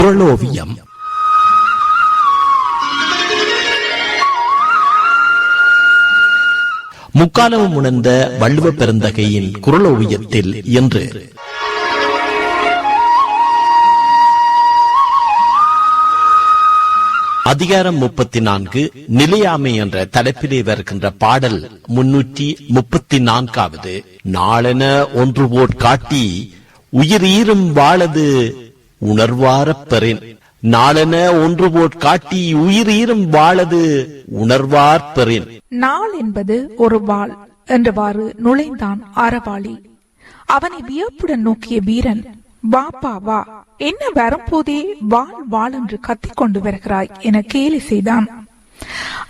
குரலோவியம் முக்காலமும் உணர்ந்த வள்ளுவ பெருந்தகையின் குரலோவியத்தில் என்று அதிகாரம் முப்பத்தி நான்கு நிலையாமை என்ற தலைப்பிலே வருகின்ற பாடல் முன்னூற்றி முப்பத்தி நான்காவது நாளென ஒன்று போட் காட்டி உயிர் ஈரும் வாழது உணர்வாரப் பெறேன். நாளென ஒன்று போட் காட்டி உயிர் ஈரும் வாழது உணர்வார் பெறேன். நாள் என்பது ஒரு வாள் என்றவாறு நுழைந்தான் அறவாளி. அவனை வியப்புடன் நோக்கிய வீரன் வாப்பா வா என்ன வரும்போதே வாள் வாள் என்று கத்திக் கொண்டு வருகிறாய் என கேலி செய்தான்.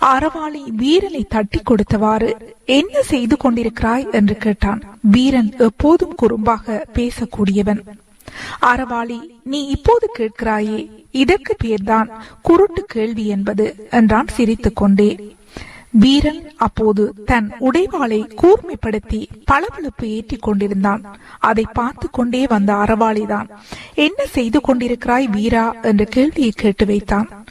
அறவாளி வீரனை தட்டி கொடுத்தவாறு என்ன செய்து கொண்டிருக்கிறாய்? என்று கேட்டான். வீரன் எப்போதும் குறும்பாக பேசக்கூடியவன். அறவாளி நீ இப்போது கேட்கிறாயே இதற்கு பேர்தான் குருட்டு கேள்வி என்பது என்றான் சிரித்துக் கொண்டே. வீரன் அப்போது தன் உடைவாளை கூர்மைப்படுத்தி பளபளப்பு ஏற்றிக் கொண்டிருந்தான். அதை பார்த்து கொண்டே வந்த அறவாளிதான் என்ன செய்து கொண்டிருக்கிறாய் வீரா? என்ற கேள்வியை கேட்டு வைத்தான்.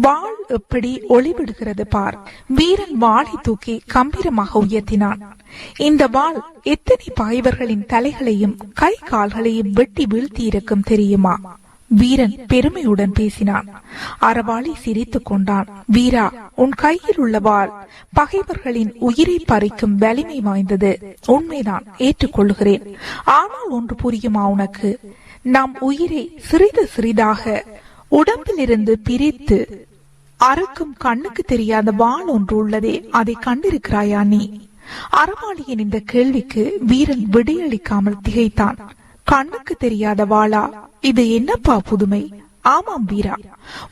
வாள் எப்படி ஒளிவிடுகிறது பார். வீரன் வாளை தூக்கி கம்பீரமாக உயர்த்தினான். இந்த வாள் எத்தனை பாய்வர்களின் தலைகளையும் கை கால்களையும் வெட்டி வீழ்த்தி இருக்கும் தெரியுமா? வீரன் பெருமையுடன் பேசினான். அறவாளி சிரித்துக் கொண்டான். வீரா உன் கையில் உள்ள வாள் பகைவர்களின் உயிரை பறிக்கும் வலிமை வாய்ந்தது. உண்மைதான் ஏற்றுக்கொள்கிறேன் ஆனால் ஒன்று புரியுமா உனக்கு? நம் உயிரை சிறிது சிறிதாக உடம்பிலிருந்து பிரித்து அறுக்கும் கண்ணுக்கு தெரியாத வாள் ஒன்று உள்ளதே அதை கண்டிருக்கிறாயா நீ? அறமாளியின் இந்த கேள்விக்கு வீரன் விடையளிக்காமல் திகைத்தான். கண்ணுக்கு தெரியாத வாளா? இது என்னப்பா புதுமை? ஆமாம் வீரா.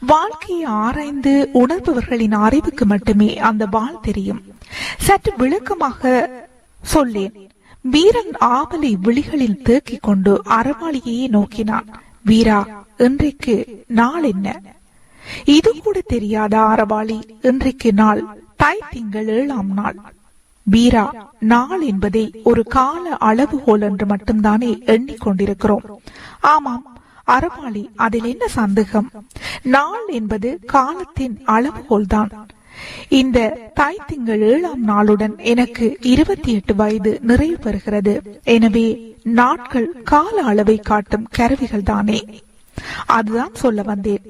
வாழ்க்கையை ஆராய்ந்து உணர்பவர்களின் அறிவுக்கு மட்டுமே அந்த வாள் தெரியும். சற்று விளக்கமாக சொல்லேன். வீரன் ஆவலை விழிகளில் தேக்கிக் கொண்டு அறவாளியையே நோக்கினான். வீரா இன்றைக்கு நாள் என்ன? இது கூட தெரியாத அறவாளி இன்றைக்கு நாள் தை திங்கள் ஏழாம் நாள். வீரா நாள் என்பதை ஒரு கால அளவுகோல் என்று மட்டும்தானே எண்ணிக்கொண்டிருக்கிறோம். ஆமாம் அறவாளி அதில் என்ன சந்தேகம்? நாள் என்பது காலத்தின் அளவுகோல் தான் இந்த தாய் திங்கள் ஏழாம் நாளுடன் எனக்கு இருபத்தி எட்டு வயது நிறைவு பெறுகிறது. எனவே நாட்கள் கால அளவை காட்டும் கருவிகள் தானே அதுதான் சொல்ல வந்தேன்.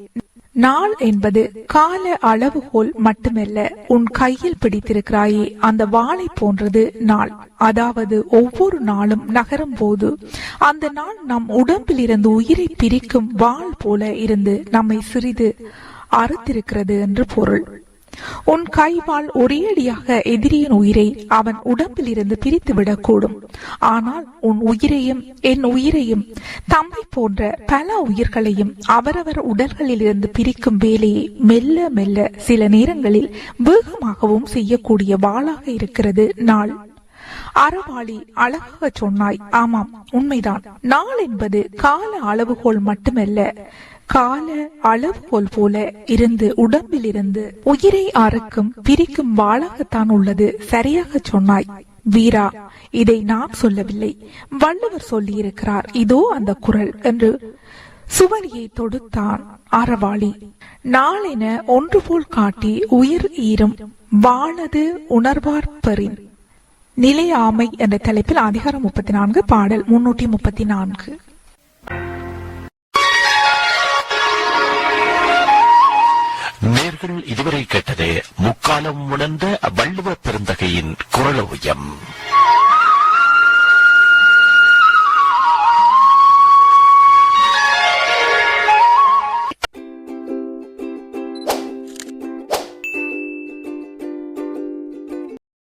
நாள் என்பது கால அளவுகோல் மட்டுமல்ல உன் கையில் பிடித்திருக்கிறாயே அந்த வாளை போன்றது நாள். அதாவது ஒவ்வொரு நாளும் நகரும் போது அந்த நாள் நம் உடம்பில் இருந்து உயிரை பிரிக்கும் வாள் போல இருந்து நம்மை சிறிது அறுத்திருக்கிறது என்று பொருள். உன் கைவாள் ஒரேடியாக எதிரியின் உயிரை அவன் உடம்பில் இருந்து பிரித்து விடக்கூடும் ஆனால் உன் உயிரையும் என் உயிரையும் தம்மை போன்ற பல உயிர்களையும் அவரவர் உடல்களில் இருந்து பிரிக்கும் வேலையை மெல்ல மெல்ல சில நேரங்களில் வேகமாகவும் செய்யக்கூடிய வாளாக இருக்கிறது நாள். அறவாளி அழகாக சொன்னாய் ஆமாம் உண்மைதான். நாள் என்பது கால அளவுகோல் மட்டுமல்ல கால அளவுகோல் போல இருந்து உடம்பில் இருந்து உயிரை அறுக்கும் பிரிக்கும் வாளாகத்தான் உள்ளது சரியாக சொன்னாய். வீரா இதை நான் சொல்லவில்லை. வள்ளுவர் சொல்லியிருக்கிறார் இதோ அந்த குரல் என்று சுவரியை தொடுத்தான் அறவாளி நாளென ஒன்று போல் காட்டி உயிர் ஈரும் வாழது உணர்வார்பரின் நிலையாமை என்ற தலைப்பில் அதிகாரம் முப்பத்தி நான்கு பாடல் முன்னூற்றி முப்பத்தி நான்கு. நேர்கள் இதுவரை கேட்டது முக்காலம் உணர்ந்த வள்ளுவ பெருந்தகையின் குரலோயம்.